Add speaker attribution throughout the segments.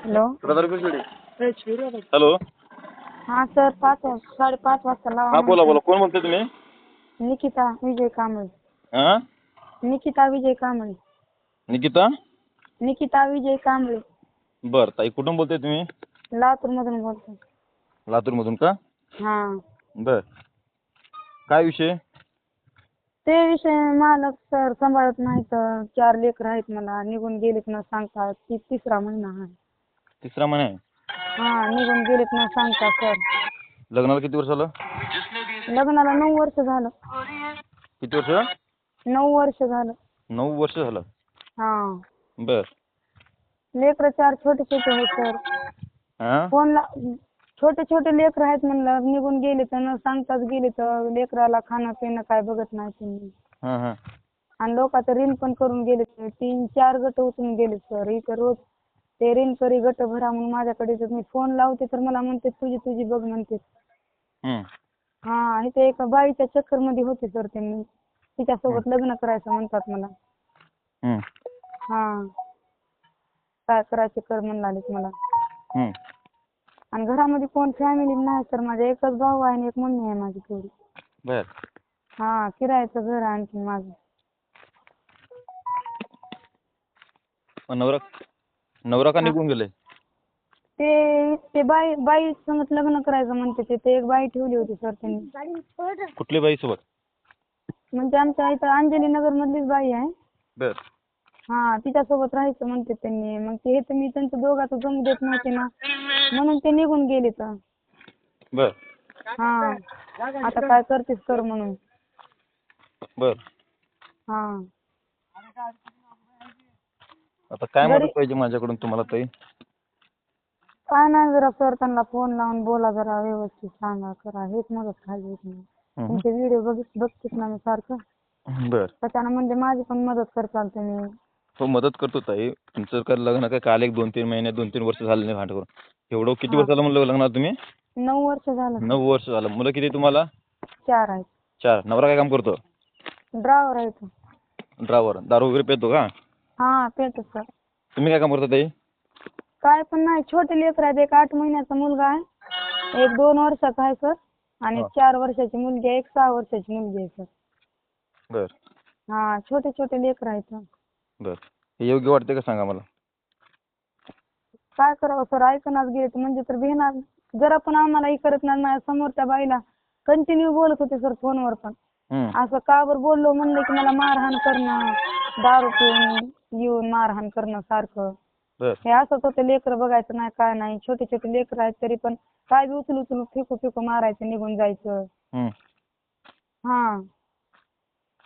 Speaker 1: Hello.
Speaker 2: Hello.
Speaker 1: हा sir पाच वाजता साडेपाच वाजता लावा
Speaker 2: हा बोला बोला. कोण बोलतोय तुम्ही?
Speaker 1: निकिता विजय कांबळे.
Speaker 2: हा?
Speaker 1: निकिता विजय कांबळे.
Speaker 2: निकिता?
Speaker 1: निकिता विजय कांबळे.
Speaker 2: बर ताई कुठून बोलतोय तुम्ही?
Speaker 1: लातूर मधून बोलतो
Speaker 2: लातूर मधून का?
Speaker 1: हा.
Speaker 2: बर. काय विषय?
Speaker 1: ते विषय मालक सर सांभाळत नाही तर चार लेकर आहेत मला. निघून गेलेत ना सांगतात ती तिसरा महिना आहे.
Speaker 2: तिसरा महिना आहे
Speaker 1: हा निघून गेलेत ना सांगता सर.
Speaker 2: लग्नाला किती वर्ष झालं?
Speaker 1: लग्नाला नऊ वर्ष झालं.
Speaker 2: किती वर्ष
Speaker 1: नऊ वर्ष झालं.
Speaker 2: नऊ वर्ष झालं.
Speaker 1: हा.
Speaker 2: बर.
Speaker 1: लेकर चार छोटे छोटे आहेत सर.
Speaker 2: हा?
Speaker 1: फोनला छोटे छोटे लेकर आहेत म्हणलं निघून गेले तर न सांगताच गेले तर लेकराला खाणं पिणं काय बघत नाही तुम्ही.
Speaker 2: हा हा.
Speaker 1: आणि लोकांचं ऋण पण करून गेले तीन चार गट उचलून गेले सर. इथं रोज ते ऋण करी गट भरा म्हणून माझ्याकडे येतात. मी फोन लावते तर मला म्हणते तुझी तुझी बघ म्हणते.
Speaker 2: हम्म.
Speaker 1: हा इथे एका बाईच्या चक्करमध्ये होते सर त्यांनी तिच्यासोबत लग्न करायचं म्हणतात मला.
Speaker 2: हम्म.
Speaker 1: हा. काय करायचे कर म्हणाले मला.
Speaker 2: हम्म.
Speaker 1: आणि घरामध्ये कोण फॅमिली नाही सर माझा एकच भाऊ आहे आणि एक मम्मी आहे माझी थोडी.
Speaker 2: बर.
Speaker 1: हा किरायाचं घर आहे आणखी माझं.
Speaker 2: मग नवरा नवरा का निघून गेले
Speaker 1: ते ते बाई बाई संगत लग्न करायचं म्हणते ते. ते एक बाई ठेवली होती सर त्यांनी.
Speaker 2: कुठली बाई सोबत
Speaker 1: म्हणजे आमच्या इथं अंजली नगर मधलीच बाई आहे.
Speaker 2: बर.
Speaker 1: हा तिच्यासोबत राहायचं म्हणते त्यांनी. मग ते हे तर मी त्यांचं दोघांचं जमू देत नव्हते ना. म्हणून ते निघून गेले तर.
Speaker 2: बर.
Speaker 1: हा. आता काय करतेस कर म्हणून.
Speaker 2: बर.
Speaker 1: हा.
Speaker 2: आता काय मदत पाहिजे माझ्याकडून तुम्हाला ताई?
Speaker 1: काय नाही जरा सर त्यांना फोन लावून बोला जरा व्यवस्थित सांगा करा. हेच मदत पाहिजे. तुमचे व्हिडिओ बघित बघतेच ना मी सारखं.
Speaker 2: बर.
Speaker 1: त्याच्यानं म्हणजे माझी पण मदत करताल तुम्ही.
Speaker 2: हो मदत करतो ताई. तुमचं काय लग्न काय काल एक दोन तीन महिने दोन तीन वर्ष झाले नाही भांड करून एवढं किती. वर्ष झालं म्हणलं लग्नाला तुम्ही?
Speaker 1: नऊ वर्ष झालं.
Speaker 2: नऊ वर्ष झालं. मुलं किती तुम्हाला?
Speaker 1: चार आहेत.
Speaker 2: चार. नवरा काय काम करतो?
Speaker 1: ड्रायव्हर आहे तो.
Speaker 2: ड्रायव्हर. दारू वगैरे पितो का?
Speaker 1: हा सर.
Speaker 2: तुम्ही काय काम करता ताई?
Speaker 1: काय पण नाही छोटे लेकर आहेत एक आठ महिन्याचा मुलगा आहे. एक दोन वर्षाचा आहे सर आणि. चार वर्षाची मुलगी आहे एक सहा वर्षाची मुलगी आहे सर.
Speaker 2: बर.
Speaker 1: हा छोटे छोटे लेकर आहेत.
Speaker 2: बर. हे योग्य वाटते का सांगा मला?
Speaker 1: काय करावं सर ऐकणार गेले म्हणजे तर भेणार. जरा पण आम्हाला हे करत नाही माझ्या समोरच्या बाईला कंटिन्यू बोलत होते सर फोनवर पण.
Speaker 2: हम्म.
Speaker 1: असं का बरं बोललो म्हणलं की मला मारहाण करणं. दारू पिऊन येऊन मारहाण करणं सारखं
Speaker 2: बर.
Speaker 1: हे असंच होतं लेकरं बघायचं नाही काय नाही. छोटे छोटे लेकरं आहेत तरी पण काय बी उचलू उचलू फेकू फेकू मारायचं निघून जायचं.
Speaker 2: हम्म.
Speaker 1: हा.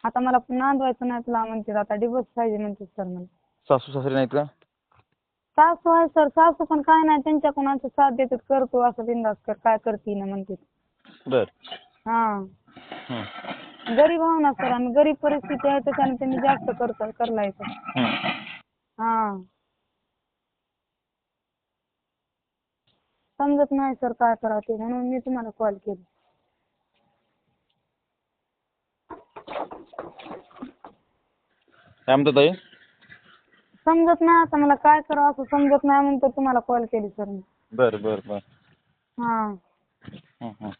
Speaker 1: आता मला नांदवायचं नाही तुला म्हणते आता डिवोर्स पाहिजे म्हणते सर मला.
Speaker 2: सासू सासरे नाहीत का?
Speaker 1: सासू आहे सर सासू पण काय नाही त्यांच्या कोणाचं साथ देतात करतो असं बिंदास कर काय करते ना म्हणते.
Speaker 2: बर.
Speaker 1: हा.
Speaker 2: हम्म.
Speaker 1: गरीब आहो ना सर आणि गरीब परिस्थिती आहे त्याच्याने त्यांनी जास्त करतात करला येतं
Speaker 2: हम्म.
Speaker 1: हा. समजत नाही सर काय करावं ते म्हणून मी तुम्हाला कॉल केला.
Speaker 2: काय म्हणता ताई?
Speaker 1: समजत नाही आता मला काय करावं असं समजत नाही म्हणून तर तुम्हाला कॉल केली सर मी.
Speaker 2: बर बर बर.
Speaker 1: हा.
Speaker 2: हम्म.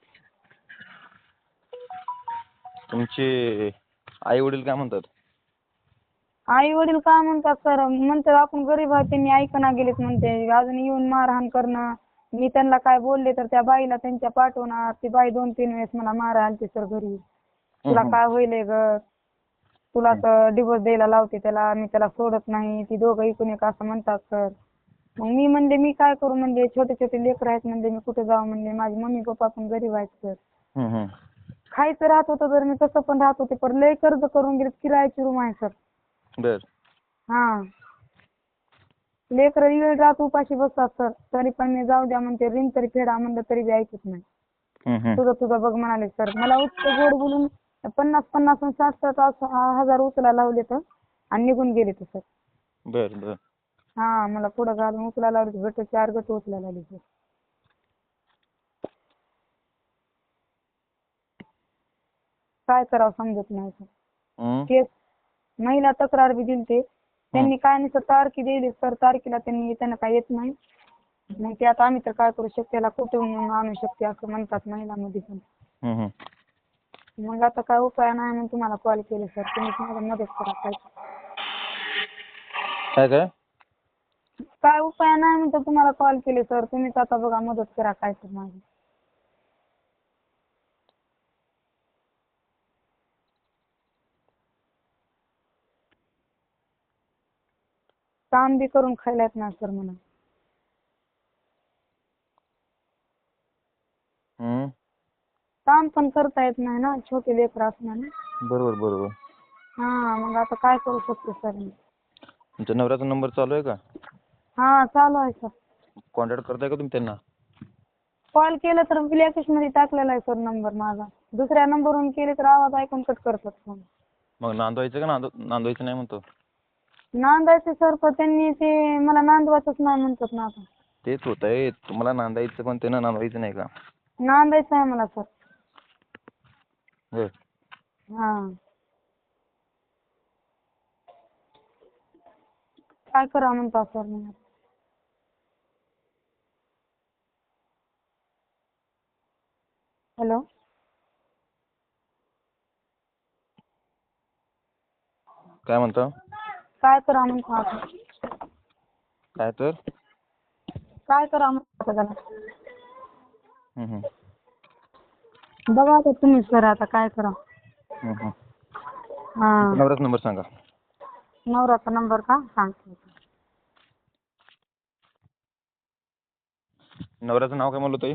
Speaker 2: तुमचे आई वडील काय म्हणतात?
Speaker 1: आई वडील काय म्हणतात सर? म्हणतात आपण गरीब आहे त्यांनी ऐकना गेलेत म्हणते. अजून येऊन मारहाण करणं. मी त्यांना काय बोलले तर त्या बाईला त्यांच्या पाठवणार. ती बाई दोन तीन वेळेस मला मारा आणते सर घरी. तुला. काय होईल ग? तुला तर डिवोर्स द्यायला लावते त्याला. मी त्याला सोडत नाही. ती दोघं इकून एक असं म्हणतात सर. मग मी म्हणले मी काय करू? म्हणले छोटे छोटे लेकरं आहेत म्हणले मी कुठे जाऊ म्हणले? माझे मम्मी पप्पा पण गरीब आहेत सर. खायचं राहत होतं तर मी तसं पण राहत होते पण लय कर्ज करून गेले किरायाची रूम आहे सर.
Speaker 2: बर.
Speaker 1: हा. लेकरं वेळ रात उपाशी बसतात सर तरी पण मी जाऊ द्या म्हणते ऋण तरी फेडा म्हणलं तरी बी ऐकत नाही. तुझं तुझं बघ म्हणाले सर. मला उच्च गोड बोलून पन्नास पन्नास साठ साठ असं हजार उचला लावले तर आणि निघून गेले तर सर.
Speaker 2: बर बर.
Speaker 1: हा मला पुढं घालून उचला लावले गट चार गट उचला लावले सर. काय करावं समजत नाही सर. केस महिला तक्रार बी दिलते. त्यांनी काय नाही सर तारखी दिली. सर तारखेला त्यांनी त्यांना काय येत नाही. मग ते आता आम्ही तर काय करू शकतो? त्याला कुठून आणू शकते? असं म्हणतात महिलांमध्ये पण.
Speaker 2: हम्म, हम्म.
Speaker 1: मग आता काय उपाय नाही म्हणून तुम्हाला कॉल केले सर. तुम्हीच मला मदत करा. काय?
Speaker 2: काय काय?
Speaker 1: काय उपाय नाही म्हणून तुम्हाला कॉल केले सर. तुम्हीच आता बघा मदत करा काय तर माझी काम बी करून खायला येत नाही सर मला
Speaker 2: हम्म.
Speaker 1: काम पण करता येत नाही ना छोटे लेकर असल्याने
Speaker 2: बरोबर बरोबर.
Speaker 1: हा मग आता काय करू शकते सर मी?
Speaker 2: तुमच्या नवऱ्याचा नंबर चालू आहे का?
Speaker 1: हा चालू आहे सर.
Speaker 2: कॉन्टॅक्ट करताय का तुम्ही त्यांना?
Speaker 1: कॉल केला तर ब्लॅकलिस्टमध्ये टाकलेला आहे सर नंबर माझा. दुसऱ्या नंबरवरून केले तर आवाज ऐकून कट करतात फोन.
Speaker 2: मग नांदवायचं का नांद नांदवायचं नाही म्हणतो?
Speaker 1: नांदायचे सर पण त्यांनी ते मला नांदवायचंच नाही म्हणतात ना आता.
Speaker 2: तेच होत आहे तुम्हाला नांदायचं पण त्यांना नांदवायचं नाही का?
Speaker 1: नांदायचं आहे मला सर हा. काय करा म्हणता सर मग हॅलो?
Speaker 2: काय म्हणता?
Speaker 1: काय करा म्हणता आता
Speaker 2: काय तर?
Speaker 1: काय करा म्हणता आता त्याला
Speaker 2: हम्म.
Speaker 1: बघा आता तुम्ही सर आता काय करा.
Speaker 2: हम्म.
Speaker 1: हा.
Speaker 2: नंबर सांगा.
Speaker 1: नवऱ्याचा नंबर का? सांगते.
Speaker 2: नवऱ्याचं नाव काय म्हणलं ताई?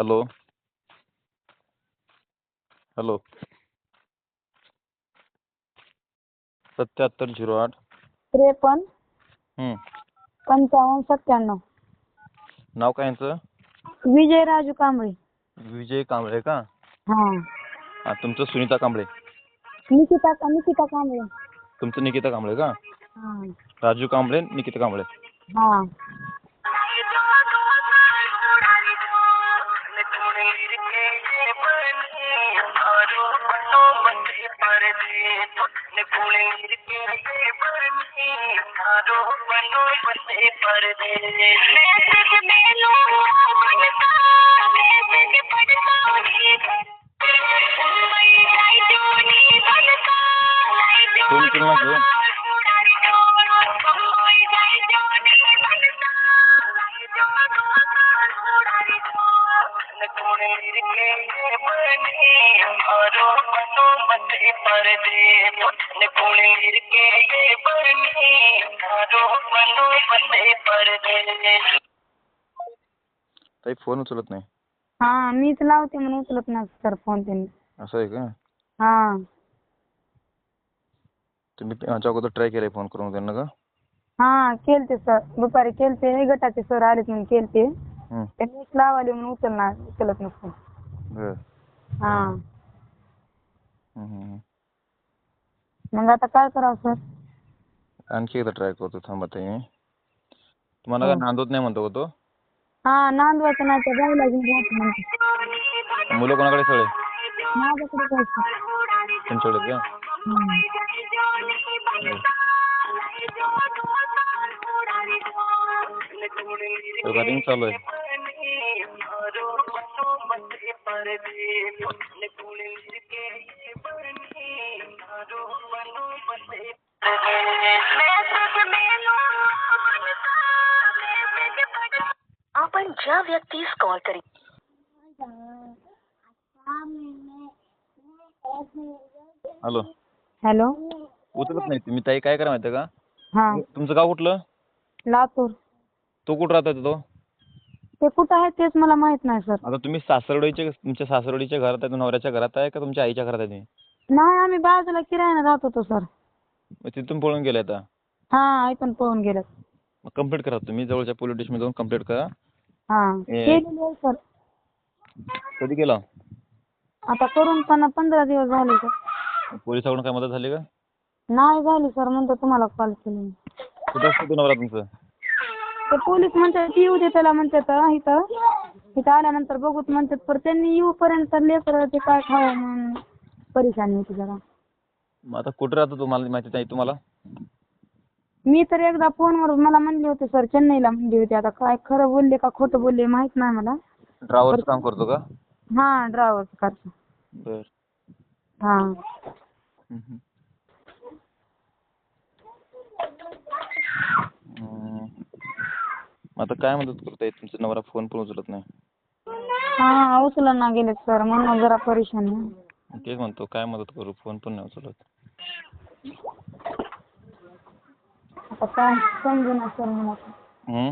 Speaker 2: हॅलो. हॅलो. सत्याहत्तर झिरो आठ.
Speaker 1: त्रेपन्न.
Speaker 2: हम्म.
Speaker 1: पंचावन्न सत्त्याण्णव.
Speaker 2: नाव काय यांचं?
Speaker 1: विजय राजू कांबळे.
Speaker 2: विजय कांबळे का?
Speaker 1: हा.
Speaker 2: हा तुमचं सुनीता कांबळे.
Speaker 1: निकिता निकिता कांबळे.
Speaker 2: तुमचं निकिता कांबळे का?
Speaker 1: हा.
Speaker 2: राजू कांबळे निकिता कांबळे.
Speaker 1: हा.
Speaker 3: बनो बंदे पर दे निपुणे तेरे पर नहीं थारो बनो बंदे पर दे मैं तुझ में लूँगा बनता मैं तुझ पड़ता तुम
Speaker 2: कितना फोन केला घेऊ ताई फोन उचलत नाही.
Speaker 1: हा मीच लावते म्हणून उचलत नाही सर फोन त्यांनी.
Speaker 2: असं आहे का?
Speaker 1: हा.
Speaker 2: तुम्ही यांच्या अगोदर ट्राय केलाय फोन करून त्यांना का?
Speaker 1: हा केलते सर. दुपारी केलते. हे गटाचे सर आलेत म्हणून केलते.
Speaker 2: हम्म.
Speaker 1: त्यांनीच लावाले म्हणून उचलणार उचलत नसतो.
Speaker 2: बर.
Speaker 1: हा. मग आता काय करावं सर?
Speaker 2: आणखी एकदा ट्राय करतो थांबा ताई मी. तुम्हाला काय
Speaker 1: हो.
Speaker 2: नांदवत नाही म्हणतो का तो?
Speaker 1: हा नांदवायचं नाही तर घेऊन म्हणते.
Speaker 2: मुलं कोणाकडे सगळे?
Speaker 1: माझ्याकडे जायचं
Speaker 2: तुमच्याकडे का?
Speaker 1: हम्म.
Speaker 2: रिंग चालू आहे.
Speaker 4: आपण ज्या व्यक्तीस कॉल करी
Speaker 2: हॅलो
Speaker 1: हॅलो
Speaker 2: उचलत नाही तुम्ही ताई काय करा माहिती का?
Speaker 1: हा.
Speaker 2: तुमचं गाव कुठलं?
Speaker 1: लातूर.
Speaker 2: तो कुठं राहतो तो?
Speaker 1: ते कुठं आहे तेच मला माहीत नाही सर.
Speaker 2: आता तुम्ही सासरवडीचे तुमच्या सासरवडीच्या घरात आहे नवऱ्याच्या घरात आहे का तुमच्या आईच्या घरात आहे तुम्ही?
Speaker 1: नाही आम्ही बाजूला किरायाने राहत होतो सर.
Speaker 2: मग तिथून पळून गेले आता?
Speaker 1: हा आई पण पळून गेलं
Speaker 2: मग कंप्लीट करा तुम्ही जवळच्या पोलीस स्टेशनमध्ये जाऊन कंप्लीट करा.
Speaker 1: हा
Speaker 2: ए-
Speaker 1: केलेली आहे सर
Speaker 2: कधी केला?
Speaker 1: आता करून पण पंधरा दिवस झाले सर
Speaker 2: पोलिसाकडून काय मदत झाली का?
Speaker 1: नाही झाली सर म्हणतो तुम्हाला कॉल केला मी.
Speaker 2: कुठं असतो नवरा तुमचं?
Speaker 1: ते पोलीस म्हणतात येऊ दे त्याला म्हणतात "हं, इथं. इथं आल्यानंतर बघूत म्हणतात पण त्यांनी येऊपर्यंत लेकरं ते काय खावं म्हणून परेशानी होती जरा.
Speaker 2: मग आता कुठं राहतो तुम्हाला माहिती नाही तुम्हाला?
Speaker 1: मी तर एकदा फोनवर मला म्हणले होते सर चेन्नईला म्हणली होती. आता काय खरं बोलले का खोटं बोलले माहीत नाही मला.
Speaker 2: ड्रायव्हरचं काम करतो का?
Speaker 1: हा ड्रायव्हर करतो.
Speaker 2: बर.
Speaker 1: हा.
Speaker 2: हम्म. आता काय मदत करताय तुमचा? नवरा फोन पण उचलत नाही.
Speaker 1: हा उचलून ना गेले सर. म्हणून जरा परेशान आहे.
Speaker 2: तेच म्हणतो काय मदत करू? फोन पण नाही उचलत.
Speaker 1: आता काय समजेना सर मला पण.
Speaker 2: हम्म?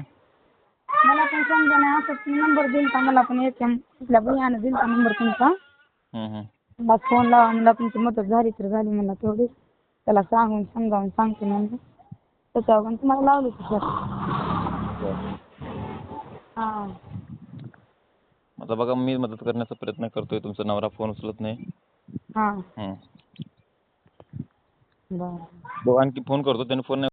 Speaker 1: मला पण समजेना असं नंबर दिलता मला पण एटीएम आपल्या भैयानं दिलता नंबर तुमचा
Speaker 2: हम्म, हम्म.
Speaker 1: मला फोन लावा मला तुमची मदत झाली तर झाली मला तेवढीच त्याला सांगून समजावून सांगते म्हणजे त्याच्यावर पण तुम्हाला लावली होती सर
Speaker 2: बरं.
Speaker 1: हा
Speaker 2: आता बघा मी मदत करण्याचा प्रयत्न करतोय तुमचा नवरा फोन उचलत नाही
Speaker 1: हा
Speaker 2: हम्म.
Speaker 1: बरं
Speaker 2: आणखी फोन करतो त्याने फोन नाही